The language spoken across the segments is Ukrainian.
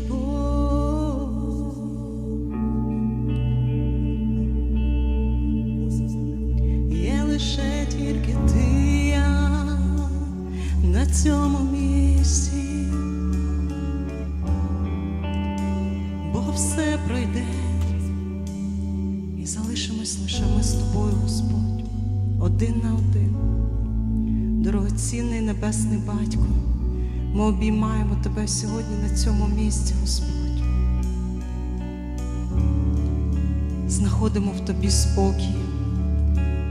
наш Є лише тільки ти я на цьому місці, бо все пройде і залишимось лише з тобою, Господь, один на один, дорогоцінний небесний батько ми обіймаємо тебе сьогодні на цьому місці, Господь. Знаходимо в тобі спокій,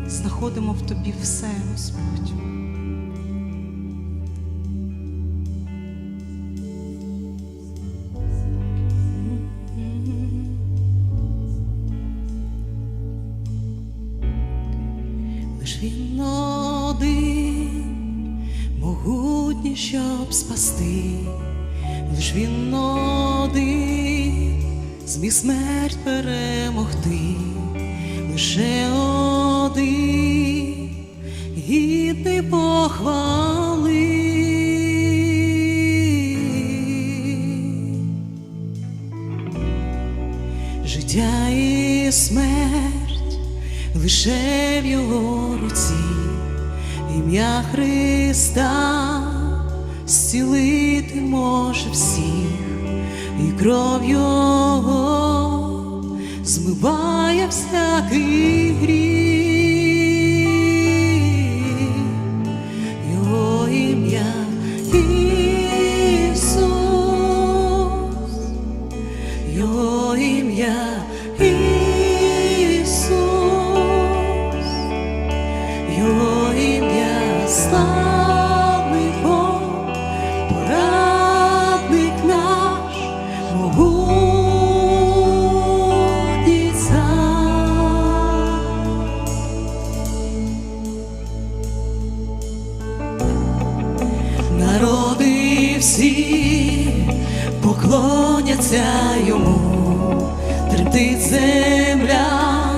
знаходимо в тобі все, Господь. Лиш він спасти, лиш він один, зміг смерть перемогти, лише один, гідний похвали. Життя і смерть лише в його руці, ім'я Христа зцілити може всіх, і кров Його змиває всякий гріх. Поклоняться йому, тремтить земля,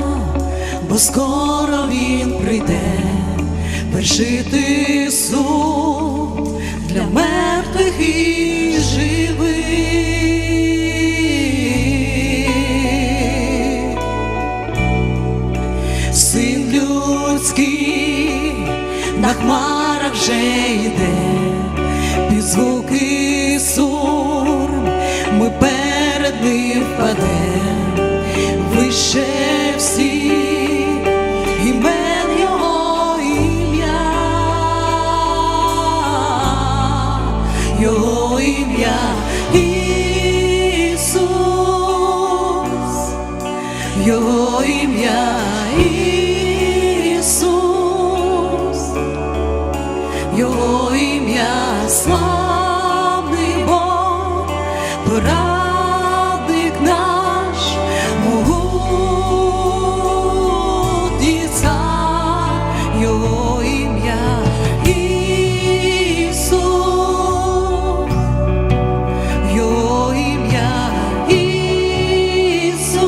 бо скоро він прийде, вершити суд для мертвих і живих. Син людський на хмарах вже йде, під звуки сурм вище всі імен його ім'я, його ім'я Ісус. Його ім'я Ісус, Його ім'я славний Бог, Твого ім'я, Ісус, Його ім'я, Ісус,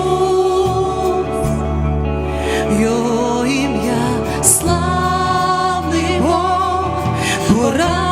Його ім'я, славний Бог, пора.